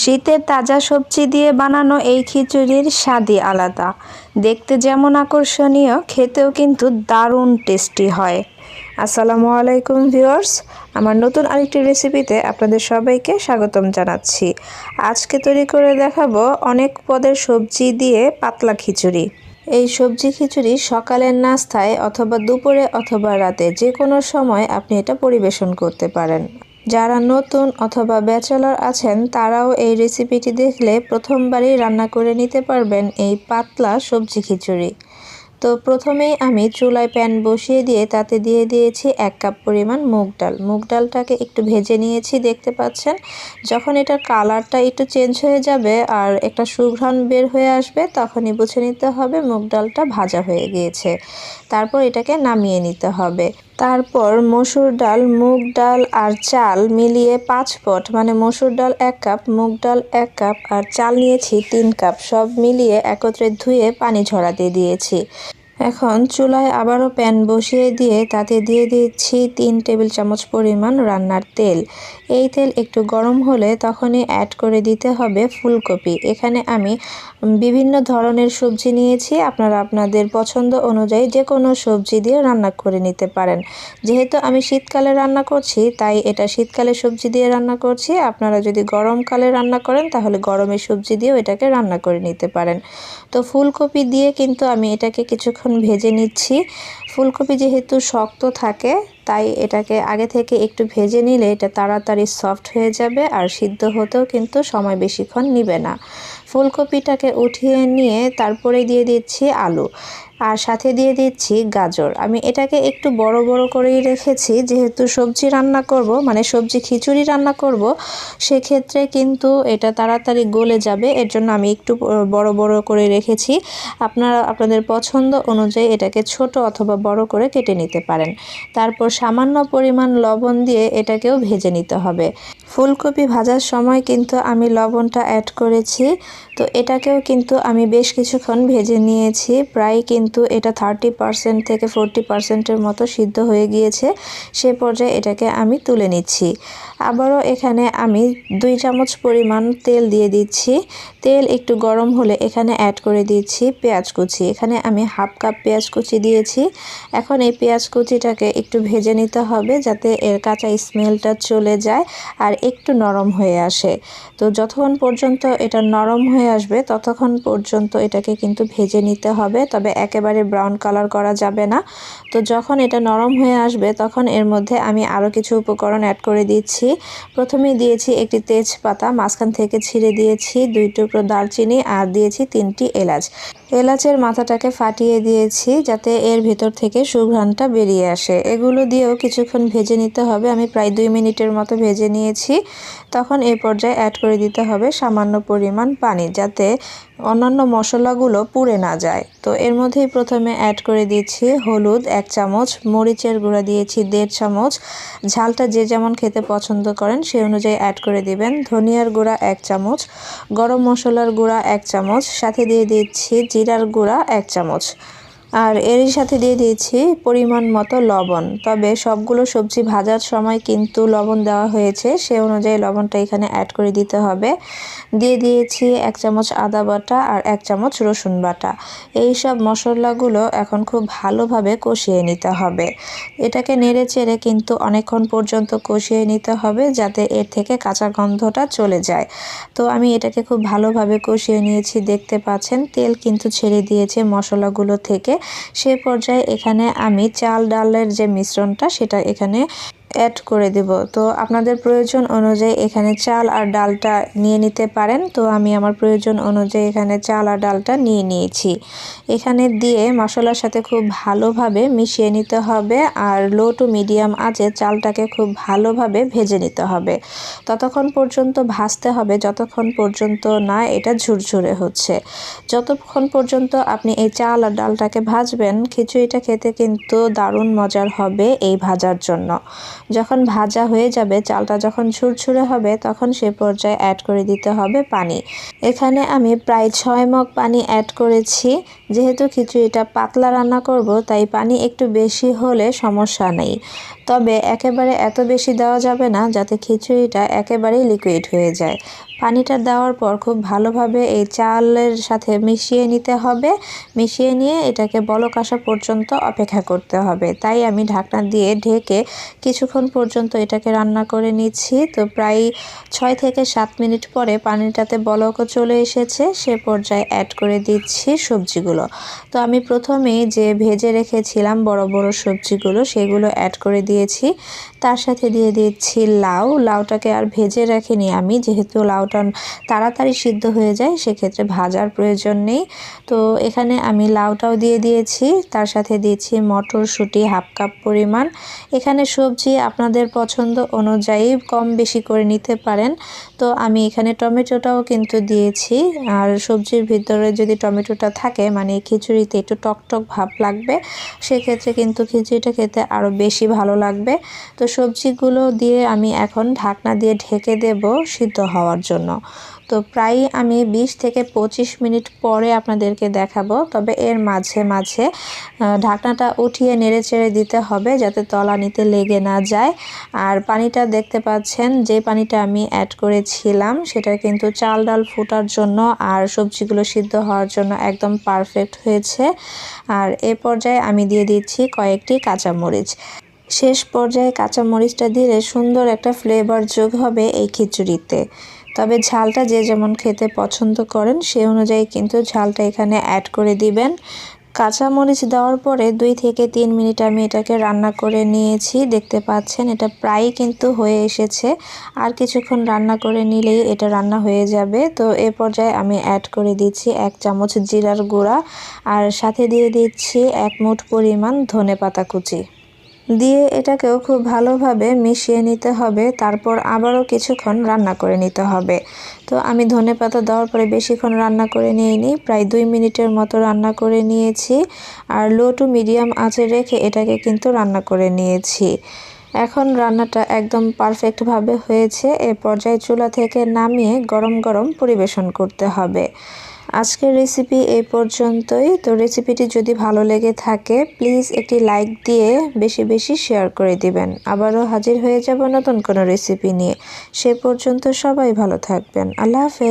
শীতের তাজা সবজি দিয়ে বানানো এই খিচুড়ির স্বাদই আলাদা। দেখতে যেমন আকর্ষণীয়, খেতেও কিন্তু দারুণ টেস্টি হয়। আসসালামু আলাইকুম ভিউয়ার্স, আমার নতুন আরেকটি রেসিপিতে আপনাদের সবাইকে স্বাগতম জানাচ্ছি। আজকে তৈরি করে দেখাবো অনেক পদের সবজি দিয়ে পাতলা খিচুড়ি। এই সবজি খিচুড়ি সকালের নাস্তায় অথবা দুপুরে অথবা রাতে যে কোনো সময় আপনি এটা পরিবেশন করতে পারেন। যারা নতুন অথবা ব্যাচেলর আছেন, তারাও এই রেসিপিটি দেখলে প্রথমবারই রান্না করে নিতে পারবেন এই পাতলা সবজি খিচুড়ি। তো প্রথমেই আমি চুলায় প্যান বসিয়ে দিয়ে তাতে দিয়ে দিয়েছি এক কাপ পরিমাণ মুগ ডাল। মুগ ডালটাকে একটু ভেজে নিয়েছি, দেখতে পাচ্ছেন? যখন এটার কালারটা একটু চেঞ্জ হয়ে যাবে আর একটা সুঘ্রাণ বের হয়ে আসবে, তখনই বুঝে নিতে হবে মুগ ডালটা ভাজা হয়ে গিয়েছে। তারপর এটাকে নামিয়ে নিতে হবে। তারপর মসুর ডাল, মুগ ডাল আর চাল মিলিয়ে পাঁচ পট মানে মসুর ডাল এক কাপ, মুগ ডাল এক কাপ আর চাল নিয়েছি তিন কাপ, সব মিলিয়ে একত্রে ধুয়ে পানি ঝরাতে দিয়েছি। এখন চুলায় আবারও প্যান বসিয়ে দিয়ে তাতে দিয়ে দিচ্ছি তিন টেবিল চামচ পরিমাণ রান্নার তেল। এই তেল একটু গরম হলে তখনই অ্যাড করে দিতে হবে ফুলকপি। এখানে আমি বিভিন্ন ধরনের সবজি নিয়েছি, আপনারা আপনাদের পছন্দ অনুযায়ী যে কোনো সবজি দিয়ে রান্না করে নিতে পারেন। যেহেতু আমি শীতকালে রান্না করছি, তাই এটা শীতকালে সবজি দিয়ে রান্না করছি। আপনারা যদি গরমকালে রান্না করেন, তাহলে গরমের সবজি দিয়েও এটাকে রান্না করে নিতে পারেন। তো ফুলকপি দিয়ে কিন্তু আমি এটাকে কিছুক্ষণ ভেজে নিচ্ছি। ফুলকপি যেহেতু শক্ত থাকে, তাই এটাকে আগে থেকে একটু ভেজে নিলে এটা তাড়াতাড়ি সফট হয়ে যাবে আর সিদ্ধ হতেও কিন্তু সময় বেশিক্ষণ নিবে না। ফুলকপিটাকে উঠিয়ে নিয়ে তারপরে দিয়ে দিচ্ছি আলু। আর সাথে দিয়ে দিচ্ছি গাজর। আমি এটাকে একটু বড় বড় করেই রেখেছি, যেহেতু সবজি রান্না করব মানে সবজি খিচুড়ি রান্না করব, সেক্ষেত্রে কিন্তু এটা তাড়াতাড়ি গলে যাবে। এর জন্য আমি একটু বড় বড় করে রেখেছি। আপনারা, আপনাদের পছন্দ অনুযায়ী এটাকে ছোট অথবা বড় করে কেটে নিতে পারেন। তারপর সামান্য পরিমাণ লবণ দিয়ে এটাকেও ভেজে নিতে হবে। ফুলকপি ভাজার সময় কিন্তু আমি লবণটা অ্যাড করেছি। তো এটাকেও কিন্তু আমি বেশ কিছুক্ষণ ভেজে নিয়েছি, প্রায় কিন্তু এটা থার্টি পারসেন্ট থেকে ফোরটি পারসেন্টের মতো সিদ্ধ হয়ে গিয়েছে। সে পর্যায়ে এটাকে আমি তুলে নিচ্ছি। আবারও এখানে আমি দুই চামচ পরিমাণ তেল দিয়ে দিচ্ছি। তেল একটু গরম হলে এখানে অ্যাড করে দিচ্ছি পেঁয়াজ কুচি। এখানে আমি হাফ কাপ পেঁয়াজ কুচি দিয়েছি। এখন এই পেঁয়াজ কুচিটাকে একটু ভেজে নিতে হবে যাতে এর কাঁচা স্মেলটা চলে যায় আর একটু নরম হয়ে আসে। তো যতক্ষণ পর্যন্ত এটা নরম হয়ে আসবে, ততক্ষণ পর্যন্ত এটাকে কিন্তু ভেজে নিতে হবে। তবে একেবারে ব্রাউন কালার করা যাবে না। তো যখন এটা নরম হয়ে আসবে, তখন এর মধ্যে আমি আরও কিছু উপকরণ অ্যাড করে দিচ্ছি। প্রথমে দিয়েছি একটি তেজপাতা, মাঝখান থেকে ছিঁড়ে দিয়েছি দুই টুকরো দারচিনি আর দিয়েছি তিনটি এলাচ। এলাচের মাথাটাকে ফাটিয়ে দিয়েছি যাতে এর ভেতর থেকে সুঘ্রাণটা বেরিয়ে আসে। এগুলো দিয়েও কিছুক্ষণ ভেজে নিতে হবে। আমি প্রায় দুই মিনিটের মতো ভেজে নিয়েছি। তখন এই পর্যায়ে অ্যাড করে দিতে হবে সামান্য পরিমাণ পানি যাতে অন্যান্য মশলাগুলো পুড়ে না যায়। তো এর প্রথমে অ্যাড করে দিয়েছি হলুদ এক চামচ, মরিচের গুঁড়া দিয়েছি দেড় চামচ। ঝালটা যে যেমন খেতে পছন্দ করেন সেই অনুযায়ী অ্যাড করে দিবেন। ধনিয়ার গুঁড়া এক চামচ, গরম মশলার গুঁড়া এক চামচ, সাথে দিয়ে দিচ্ছি জিরার গুঁড়া এক চামচ। আর এরই সাথে দিয়ে দিয়েছি পরিমাণ মতো লবণ। তবে সবগুলো সবজি ভাজার সময় কিন্তু লবণ দেওয়া হয়েছে, সে অনুযায়ী লবণটা এখানে অ্যাড করে দিতে হবে। দিয়ে দিয়েছি এক চামচ আদা বাটা আর এক চামচ রসুন বাটা। এই সব মশলাগুলো এখন খুব ভালোভাবে কষিয়ে নিতে হবে। এটাকে নেড়ে চেড়ে কিন্তু অনেকক্ষণ পর্যন্ত কষিয়ে নিতে হবে যাতে এর থেকে কাঁচা গন্ধটা চলে যায়। তো আমি এটাকে খুব ভালোভাবে কষিয়ে নিয়েছি, দেখতে পাচ্ছেন? তেল কিন্তু ছেড়ে দিয়েছে মশলাগুলো থেকে। সে পর্যায়ে এখানে আমি চাল ডালের যে মিশ্রণটা সেটা এখানে অ্যাড করে দেব। তো আপনাদের প্রয়োজন অনুযায়ী এখানে চাল আর ডালটা নিয়ে নিতে পারেন। তো আমি আমার প্রয়োজন অনুযায়ী এখানে চাল আর ডালটা নিয়ে নিয়েছি। এখানে দিয়ে মশলার সাথে খুব ভালোভাবে মিশিয়ে নিতে হবে আর লো টু মিডিয়াম আঁচে চালটাকে খুব ভালোভাবে ভেজে নিতে হবে। ততক্ষণ পর্যন্ত ভাজতে হবে, যতক্ষণ পর্যন্ত না এটা ঝুরঝুরে হচ্ছে। যতক্ষণ পর্যন্ত আপনি এই চাল আর ডালটাকে ভাজবেন, খিচুড়িটা খেতে কিন্তু দারুণ মজার হবে এই ভাজার জন্য। যখন ভাজা হয়ে যাবে, চালটা যখন ঝুরঝুরে হবে, তখন সে পর্যায়ে অ্যাড করে দিতে হবে পানি। এখানে আমি প্রায় ছয় মগ পানি অ্যাড করেছি। যেহেতু খিচুড়িটা পাতলা রান্না করব, তাই পানি একটু বেশি হলে সমস্যা নেই। তবে একেবারে এত বেশি দেওয়া যাবে না, যাতে খিচুড়িটা একেবারেই লিকুইড হয়ে যায়। পানিটা দেওয়ার পর খুব ভালোভাবে এই চালের সাথে মিশিয়ে নিতে হবে। মিশিয়ে নিয়ে এটাকে বলক আসা পর্যন্ত অপেক্ষা করতে হবে। তাই আমি ঢাকনা দিয়ে ঢেকে কিছুক্ষণ পর্যন্ত এটাকে রান্না করে নিচ্ছি। তো প্রায় ছয় থেকে সাত মিনিট পরে পানিটাতে বলকও চলে এসেছে। সে পর্যায়ে অ্যাড করে দিচ্ছি সবজিগুলো। তো আমি প্রথমেই যে ভেজে রেখেছিলাম বড় বড় সবজিগুলো, সেগুলো অ্যাড করে দিয়েছি। তার সাথে দিয়ে দিচ্ছি লাউ। লাউটাকে আর ভেজে রাখিনি আমি, যেহেতু লাউটা তাড়াতাড়ি সিদ্ধ হয়ে যায়, সেক্ষেত্রে ভাজার প্রয়োজন নেই। তো এখানে আমি লাউটাও দিয়ে দিয়েছি, তার সাথে দিয়েছি মটরশুঁটি হাফ কাপ পরিমাণ। এখানে সবজি আপনাদের পছন্দ অনুযায়ী কম বেশি করে নিতে পারেন। তো আমি এখানে টমেটোটাও কিন্তু দিয়েছি, আর সবজির ভিতরে যদি টমেটোটা থাকে মানে খিচুড়িতে একটু টকটক ভাব লাগবে, সেক্ষেত্রে কিন্তু খিচুড়িটা খেতে আরও বেশি ভালো লাগবে। তো সবজিগুলো দিয়ে আমি এখন ঢাকনা দিয়ে ঢেকে দেব সিদ্ধ হওয়ার জন্য। তো প্রায় আমি 20 থেকে 25 মিনিট পরে আপনাদেরকে দেখাবো। তবে এর মাঝে মাঝে ঢাকনাটা উঠিয়ে নেড়ে চেড়ে দিতে হবে যাতে তলানিতে লেগে না যায়। আর পানিটা দেখতে পাচ্ছেন, যে পানিটা আমি অ্যাড করেছিলাম, সেটা কিন্তু চাল ডাল ফোটার জন্য আর সবজিগুলো সিদ্ধ হওয়ার জন্য একদম পারফেক্ট হয়েছে। আর এ পর্যায়ে আমি দিয়ে দিচ্ছি কয়েকটি কাঁচামরিচ। শেষ পর্যায়ে কাঁচামরিচটা দিলে সুন্দর একটা ফ্লেভার যোগ হবে এই খিচুড়িতে। তবে ঝালটা যে যেমন খেতে পছন্দ করেন, সে অনুযায়ী কিন্তু ঝালটা এখানে অ্যাড করে দিবেন। কাঁচামরিচ দেওয়ার পরে দুই থেকে তিন মিনিট আমি এটাকে রান্না করে নিয়েছি। দেখতে পাচ্ছেন, এটা প্রায় কিন্তু হয়ে এসেছে। আর কিছুক্ষণ রান্না করে নিলেই এটা রান্না হয়ে যাবে। তো এ পর্যায়ে আমি অ্যাড করে দিচ্ছি এক চামচ জিরার গুঁড়া। আর সাথে দিয়ে দিচ্ছি এক মুঠ পরিমাণ ধনে পাতা কুচি। দিয়ে এটাকেও খুব ভালোভাবে মিশিয়ে নিতে হবে। তারপর আবারও কিছুক্ষণ রান্না করে নিতে হবে। তো আমি ধনে পাতা দেওয়ার পরে বেশিক্ষণ রান্না করে নিয়ে নিই প্রায় দুই মিনিটের মতো রান্না করে নিয়েছি। আর লো টু মিডিয়াম আঁচে রেখে এটাকে কিন্তু রান্না করে নিয়েছি। এখন রান্নাটা একদম পারফেক্টভাবে হয়েছে। এ পর্যায়ে চুলা থেকে নামিয়ে গরম গরম পরিবেশন করতে হবে। আজকের রেসিপি এই পর্যন্তই। তো রেসিপিটি যদি ভালো লেগে থাকে প্লিজ একটি লাইক দিয়ে বেশি বেশি শেয়ার করে দিবেন। আবারও হাজির হয়ে যাব নতুন কোনো রেসিপি নিয়ে। সে পর্যন্ত সবাই ভালো থাকবেন। আল্লাহ হাফেজ।